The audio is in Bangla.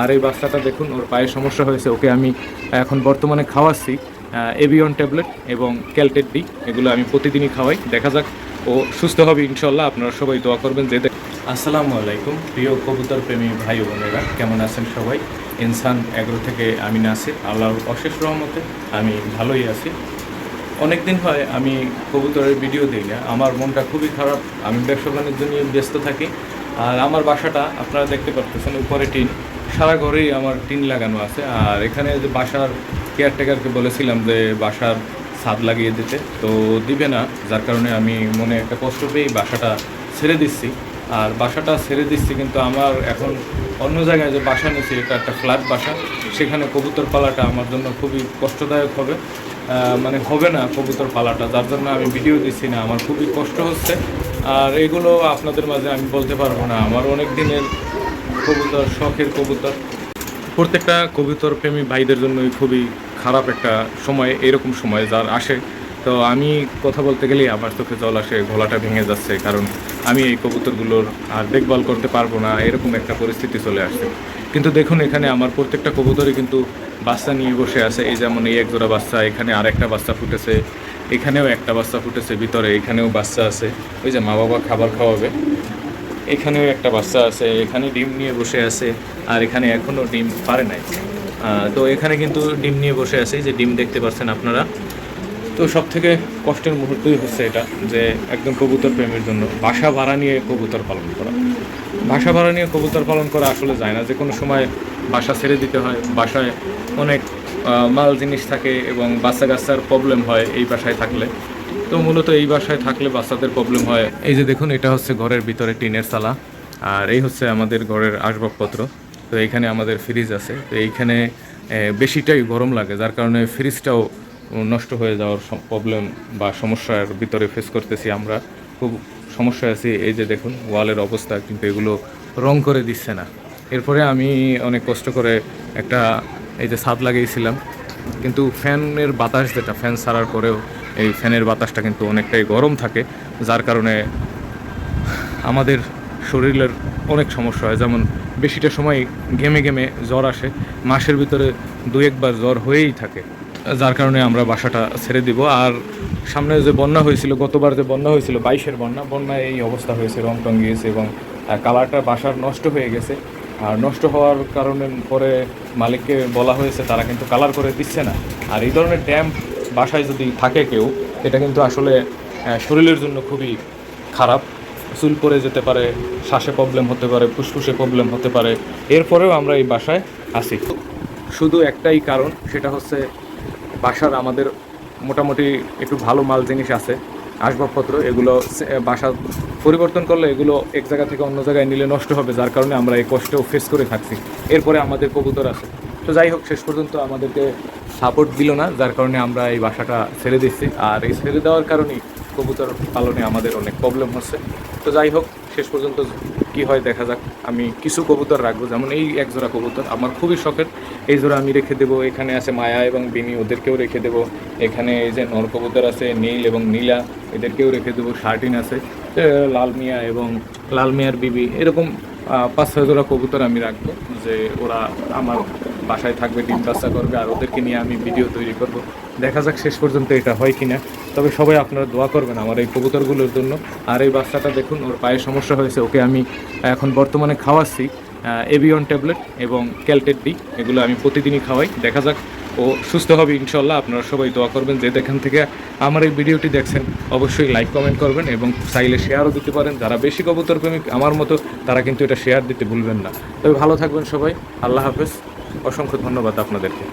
আর এই বাচ্চাটা দেখুন, ওর পায়ে সমস্যা হয়েছে, ওকে আমি এখন বর্তমানে খাওয়াচ্ছি এভিয়ন ট্যাবলেট এবং ক্যালটেড ডি এগুলো আমি প্রতিদিনই খাওয়াই। দেখা যাক, ও সুস্থ হবে, ইনশাল্লাহ। আপনারা সবাই দোয়া করবেন যে আসসালামু আলাইকুম, প্রিয় কবুতর প্রেমী ভাই বোনেরা, কেমন আছেন সবাই? ইনসান এগ্রো থেকে আমি নাসির, আল্লাহর অশেষ রহমতে আমি ভালোই আছি। অনেক দিন হয় আমি কবুতরের ভিডিও দিই না, আমার মনটা খুবই খারাপ, আমি ব্যবসা বাণিজ্য নিয়ে ব্যস্ত থাকি আর আমার বাসাটা আপনারা দেখতে পাচ্ছেন উপরে টিন। সারা ঘরেই আমার টিন লাগানো আছে। আর এখানে যে বাসার কেয়ারটেকারকে বলেছিলাম যে বাসার ছাদ লাগিয়ে দিতে, তো দিবে না। যার কারণে আমি মনে একটা কষ্ট পেয়েই বাসাটা ছেড়ে দিচ্ছি। আর বাসাটা ছেড়ে দিচ্ছি কিন্তু আমার এখন অন্য জায়গায় যে বাসা নিয়েছি, এটা একটা ফ্ল্যাট বাসা। সেখানে কবুতর পালাটা আমার জন্য খুবই কষ্টদায়ক হবে। মানে হবে না কবুতর পালাটা যার জন্য আমি ভিডিও দিচ্ছি না। আমার খুবই কষ্ট হচ্ছে। আর এগুলো আপনাদের মাঝে আমি বলতে পারব না। আমার অনেক দিনের কবুতর, শখের কবুতর। প্রত্যেকটা কবুতর প্রেমী ভাইদের জন্যই খুবই খারাপ একটা সময়, এরকম সময় যার আসে। তো আমি কথা বলতে গেলেই আমার চোখে জল আসে ঘোলাটা ভেঙে যাচ্ছে, কারণ আমি এই কবুতরগুলোর আর দেখভাল করতে পারব না, এরকম একটা পরিস্থিতি চলে আসছে। কিন্তু দেখুন, এখানে আমার প্রত্যেকটা কবুতরই কিন্তু বাচ্চা নিয়ে বসে আছে। এই যেমন এই এক জোড়া বাচ্চা, এখানে আর একটা বাচ্চা ফুটেছে। এখানেও একটা বাচ্চা ফুটেছে, ভিতরে এখানেও বাচ্চা আছে। ওই যে মা বাবা খাবার খাওয়াবে। এখানেও একটা বাচ্চা আছে, এখানে ডিম নিয়ে বসে আছে, আর এখানে এখনও ডিম পারে নাই। তো এখানে কিন্তু ডিম নিয়ে বসে আছে যে ডিম দেখতে পাচ্ছেন আপনারা। তো সব থেকে কষ্টের মুহূর্তই হচ্ছে এটা, যে একদম কবুতর প্রেমের জন্য। বাসা ভাড়া নিয়ে কবুতর পালন করা। বাসা ভাড়া নিয়ে কবুতর পালন করা আসলে যায় না। যে কোনো সময় বাসা ছেড়ে দিতে হয়, বাসায় অনেক মাল জিনিস থাকে এবং বাচ্চা কাচ্চার প্রবলেম হয় এই বাসায় থাকলে। তো মূলত এই বাসায় থাকলে বাচ্চাদের প্রবলেম হয়। এই যে দেখুন, এটা হচ্ছে ঘরের ভিতরে টিনের চালা, আর এই হচ্ছে আমাদের ঘরের আসবাবপত্র। তো এইখানে আমাদের ফ্রিজ আছে। তো এইখানে বেশিটাই গরম লাগে, যার কারণে ফ্রিজটাও নষ্ট হয়ে যাওয়ার প্রবলেম বা সমস্যার ভিতরে ফেস করতেছি আমরা। খুব সমস্যায় আছি। এই যে দেখুন, ওয়ালের অবস্থা, কিন্তু এগুলো রং করে দিচ্ছে না। এরপরে আমি অনেক কষ্ট করে একটা এই যে ছাদ লাগিয়েছিলাম, কিন্তু ফ্যানের বাতাস যেটা, ফ্যান ছাড়ার পরেও এই ফ্যানের বাতাসটা কিন্তু অনেকটাই গরম থাকে, যার কারণে আমাদের শরীরের অনেক সমস্যা হয়। যেমন বেশিটা সময় ঘেমে ঘেমে জ্বর আসে, মাসের ভিতরে দু একবার জ্বর হয়েই থাকে, যার কারণে আমরা বাসাটা ছেড়ে দিব। আর সামনে যে বন্যা হয়েছিল, গতবার যে বন্যা হয়েছিল, বাইশের বন্যা, বন্যায় এই অবস্থা হয়েছে রং টং গিয়েছে এবং কালারটা বাসার নষ্ট হয়ে গেছে। আর নষ্ট হওয়ার কারণে পরে মালিককে বলা হয়েছে, তারা কিন্তু কালার করে দিচ্ছে না। আর এই ধরনের ড্যাম্প বাসায় যদি থাকে কেউ, এটা কিন্তু আসলে শরীরের জন্য খুবই খারাপ। চুল পরে যেতে পারে, শ্বাসে প্রবলেম হতে পারে, ফুসফুসে প্রবলেম হতে পারে। এরপরেও আমরা এই বাসায় আসি শুধু একটাই কারণ, সেটা হচ্ছে বাসার আমাদের মোটামুটি একটু ভালো মাল জিনিস আছে। আসবাবপত্র, এগুলো বাসা পরিবর্তন করলে এগুলো এক জায়গা থেকে অন্য জায়গায় নিলে নষ্ট হবে, যার কারণে আমরা এই কষ্টেও ফেস করে থাকছি। এরপরে আমাদের কবুতর আছে। তো যাই হোক, শেষ পর্যন্ত আমাদেরকে সাপোর্ট দিল না, যার কারণে আমরা এই বাসাটা ছেড়ে দিচ্ছি। আর এই ছেড়ে দেওয়ার কারণেই কবুতর পালনে আমাদের অনেক প্রবলেম হচ্ছে। তো যাই হোক, শেষ পর্যন্ত কি হয় দেখা যাক। আমি কিছু কবুতর রাখব, যেমন এই এক জোড়া কবুতর আমার খুবই শখের। এই জোড়া আমি রেখে দেবো, এখানে আছে মায়া এবং বিনি ওদেরকেও রেখে দেবো। এখানে এই যে নর কবুতর আছে, নীল এবং নীলা, এদেরকেও রেখে দেবো। শার্টিন আছে লাল মিয়া এবং লাল মিয়ার বিবি। এরকম পাঁচ ছয় জোড়া কবুতর আমি রাখব, যে ওরা আমার বাসায় থাকবে, ডিম বাচ্চা করবে, আর ওদেরকে নিয়ে আমি ভিডিও তৈরি করব। দেখা যাক শেষ পর্যন্ত এটা হয় কিনা। তবে সবাই আপনারা দোয়া করবেন আমার এই কবুতরগুলোর জন্য। আর এই বাচ্চাটা দেখুন, ওর পায়ে সমস্যা হয়েছে, ওকে আমি এখন বর্তমানে খাওয়াচ্ছি এভিয়ন ট্যাবলেট এবং ক্যালটেড ডি এগুলো আমি প্রতিদিনই খাওয়াই। দেখা যাক ও সুস্থ হবে ইনশাল্লাহ আপনারা সবাই দোয়া করবেন যে যেখান থেকে আমার এই ভিডিওটি দেখছেন, অবশ্যই লাইক কমেন্ট করবেন এবং চাইলে শেয়ারও দিতে পারেন। যারা বেশি কবুতর প্রেমিক আমার মতো, তারা কিন্তু এটা শেয়ার দিতে ভুলবেন না। তবে ভালো থাকবেন সবাই। আল্লাহ হাফেজ। অসংখ্য ধন্যবাদ আপনাদেরকে।